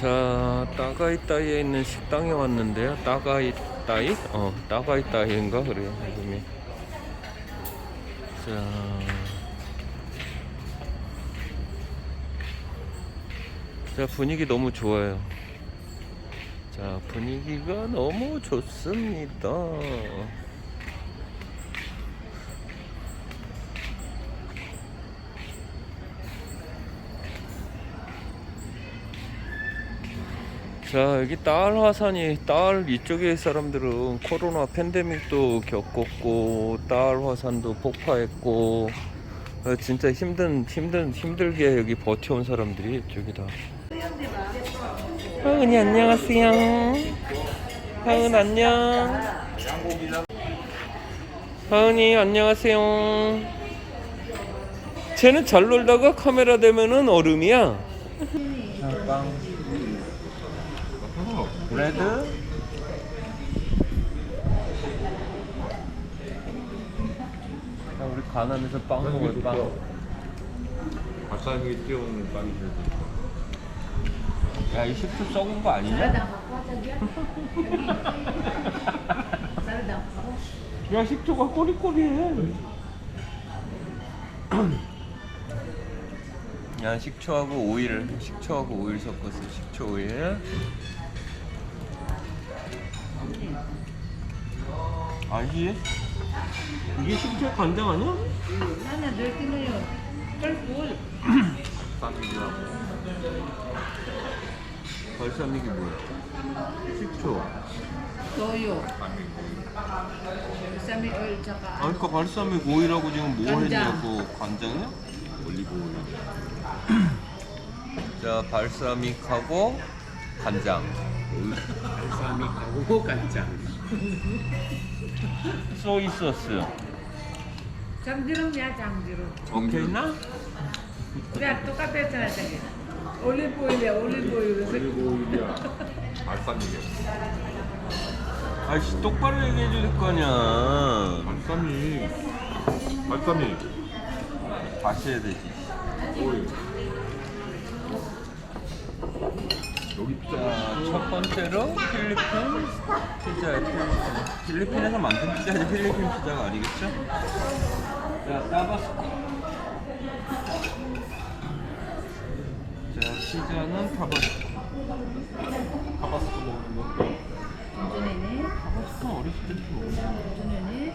자, 따가이따이에 있는 식당에 왔는데요. 따가이따이? 어, 따가이따이인가 그래요, 이름이. 자. 자, 분위기 너무 좋아요. 자, 분위기가 너무 좋습니다. 자 여기 딸 화산이 딸 이쪽에 사람들은 코로나 팬데믹도 겪었고 딸 화산도 폭파했고 어, 진짜 힘든 힘든 힘들게 여기 버텨온 사람들이 이쪽이다. 하은이 안녕하세요. 하은 안녕. 하은이 안녕하세요. 쟤는 잘 놀다가 카메라 대면은 얼음이야. 브레드. 자 우리 가난해서 빵 먹을 빵. 밥상에 띄우는 빵이 제일 좋다. 야이 식초 썩은 거 아니냐? 야 식초가 꼬리꼬리해. 야 식초하고 오일. 식초하고 오일 섞었어 식초 오일 아니지 이게 식초 간장 아니야? Dua kilo yo. Purple. 쌈이라고. 발사믹이 뭐야? 식초 Toyo. Sami oil tsaka 아 그러니까 발사믹 오일하고 지금 뭐 간장. 했냐고 간장이야? 올리브 오일. 자 발사믹하고 간장 쌈이하고 간장. 소이 소스 Samdirong niya, samdirong. 오케이 나? Kaya to ka pesa na tayo. Olive oil ya, olive oil. 올리브 오일이야. 발쌈이게. 아이씨 똑바로 얘기해 줄 거냐 발쌈이. 발쌈이. 다시 해야 되지 오일. 여기 피자. 자첫 번째로 필리핀 피자야 필리핀 필리핀에서 만든 피자지 필리핀 피자가 아니겠죠? 자 따바스코 자 피자는 타바스코 타바스코 먹는 거. 타바스코 어렸을 때 먹었어 nene.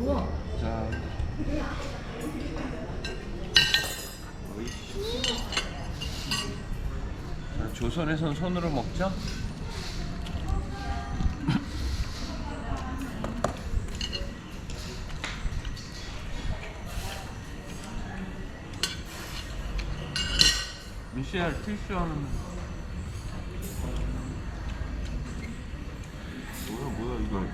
Uwa. 자. 자, 조선에선 손으로 먹자. 미셸 티슈 하는 뭐야 뭐야 이거.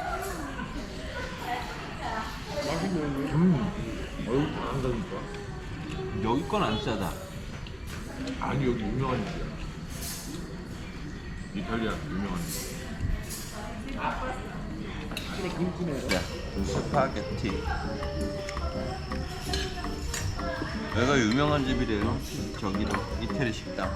맛있네. 음. 어우 잘한다니까. 여기 건 안 짜다. 아니 여기 유명한 집이야. 이탈리아 유명한 집. 자, 스파게티. 여기가 유명한 집이래요. 저기로 이태리 식당.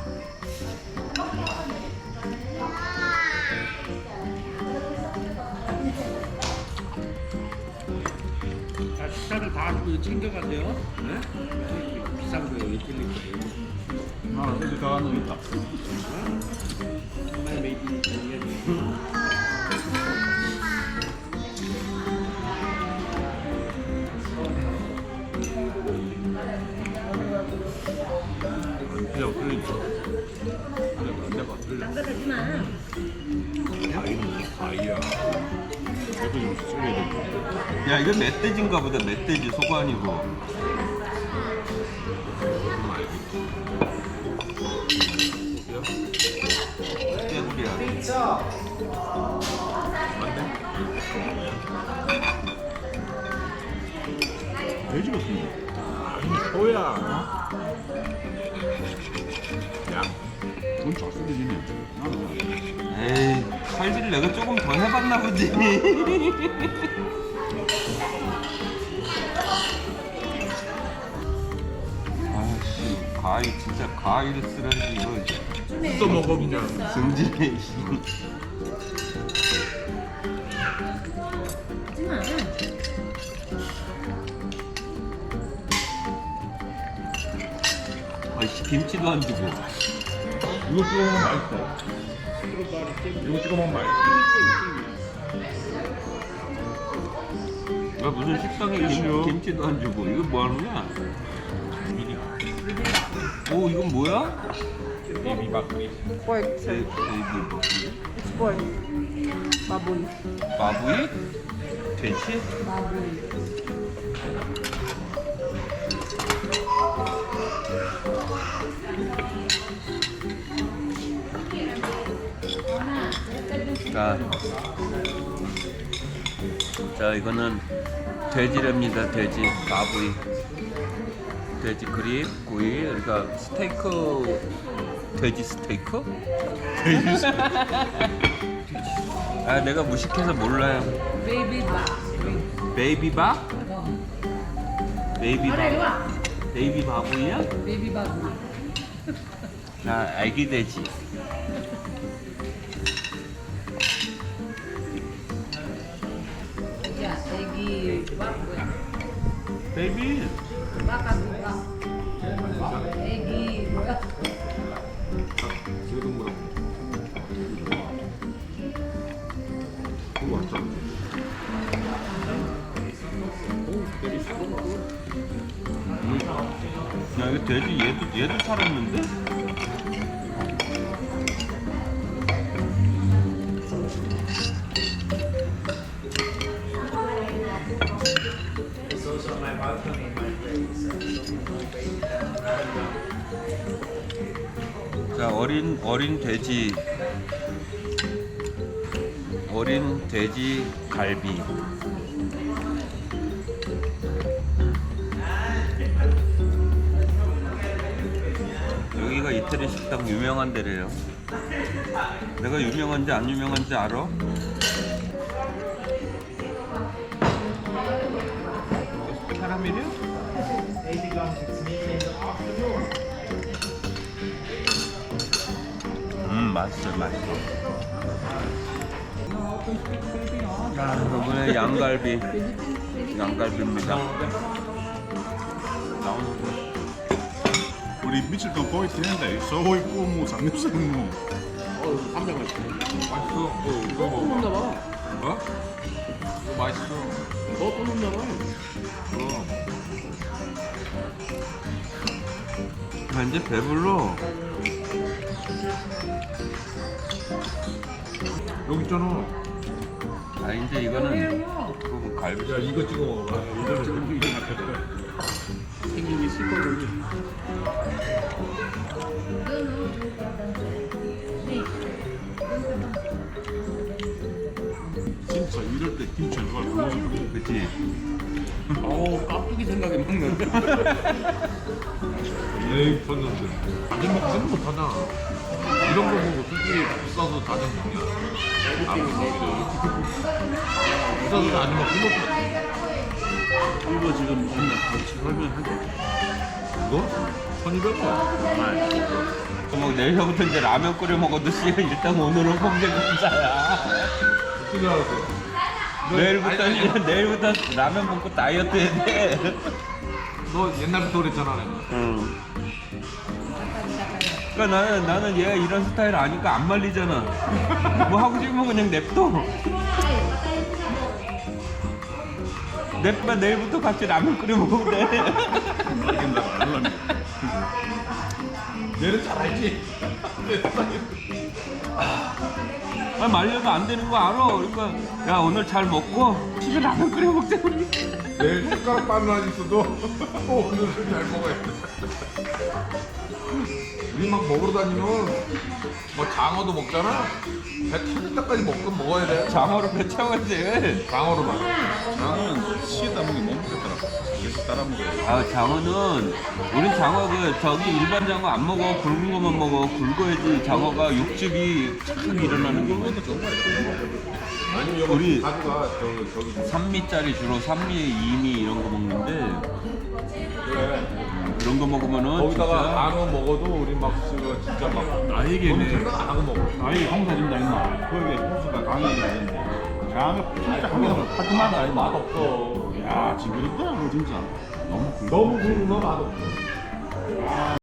그 챙겨가세요. 네? 비싼 거예요, 이틀리 거예요. 아 여기 가는 있다. 정말 메이드 인 이탈리 돼. 야, 이거 멧돼지인가 보다. 멧돼지 속 아니고. 깨구리야. 돼지가 쓰네. 아니 소야. 야, 돈 줬으면 되네. 나는 에이, 칼질을 내가 조금 더 해봤나 보지. 진짜 가위를 쓰는지 이거 또 먹어 그냥. 승진해. 아씨 김치도 안 주고. 이거 찍어 먹으면 맛있어. 이거 찍어 먹으면 맛있어. 야 무슨 식당에 김, 김치도 안 주고 이거 뭐 하는 거야? 오 이건 뭐야? Pork, 네, sir. 베이비 It's pork. Baboy. 마부이? 돼지? Baboy. 자, 자 이거는 돼지랍니다 돼지 마부이 돼지 그립 구이 그러니까 스테이크 돼지 스테이크? 돼지 아 내가 무식해서 몰라요 Baby back. 베이비 밥? 베이비밥 Ano ba? 베이비 바보이야? Baby baboy. 나 애기 돼지 Yeah, eggy baboy. 베이비 그거 왔잖아. 야 이거 돼지 얘도 얘도 살았는데? 자 어린 어린 돼지 어린 돼지 갈비 여기가 이태리 식당 유명한 데래요. 내가 유명한지 안 유명한지 알아? 카라멜이요? 음 맛있어 맛있어. 자 이번에 양갈비 양갈비입니다. 우리 미칠 거 거의 되는데 있고 뭐 삼겹살 뭐 어, 감자 맛있어. 맛있어. 어, 이거 또뭐 먹나 봐. 어? 이거 맛있어. 너또 먹나 봐. 어. 아, 이제 배불러. 여기 있잖아. 아 이제 이거는 그 갈비. 야 이거 찍어 먹어봐. 이거 찍어 이거 생긴 게 실거든요. 진짜 이럴 때 김치 누가 먹어서 그치? 어우, 깍두기 생각이 막 나네. 에이 컸는데 다진 먹고 생각 못하잖아. 이런 거 보고 솔직히 비싸서 먹냐? 안 먹지. 비싸서 먹고 못 이거 지금 맨날 같이 설명하게. 이거? 1200원. 뭐 내일부터 이제 라면 끓여 먹어도 씨 일단 오늘은 평생 공사야. 어떻게 알았어? 내일부터 아니, 아니, 이제 내일부터 라면 먹고 다이어트 해야 돼. 너 옛날부터 그랬잖아 내가. 응. 그러니까 나는 나는 얘가 이런 스타일 아니까 안 말리잖아. 뭐 하고 싶으면 그냥 냅둬. 냅봐 내일부터 같이 라면 끓여 먹으면 돼. 말린다 말라니. 얘는 잘 알지. 아 말려도 안 되는 거 알아. 그러니까 야 오늘 잘 먹고 집에 라면 끓여 먹자 우리. 내일 숟가락 반만 있어도 오늘은 잘 먹어야 돼. 우리 막 먹으러 다니면 뭐 장어도 먹잖아. 배 터질 때까지 먹고 먹어야 돼. 장어로 배 채워야지. 장어로만. 장어는 시에다 먹기 너무 좋더라. 그래서 따라 먹어요. 아 장어는 우리 장어 그 저기 일반 장어 안 먹어 굵은 것만 먹어 굵어야지 장어가 육즙이 착 일어나는 게 그것도 좋은 거예요. 아니면 여기 우리- 가루가 저 저기 3미짜리 주로 3미, 2미 이런 거 먹는데 그래. 그런 거 먹으면은 거기다가 진짜 안어 먹어도 우리 막 지금 진짜 막 나에게는 생각 안 하고 먹어. 아이 홍사 준다 했나? 거기에 호수가 강이 있는데 장어 진짜 한 개도 팔뚝만 아니 맛 없어. 야 징그럽더라 그거 진짜 너무 굵 너무 굵은 거 맛없어.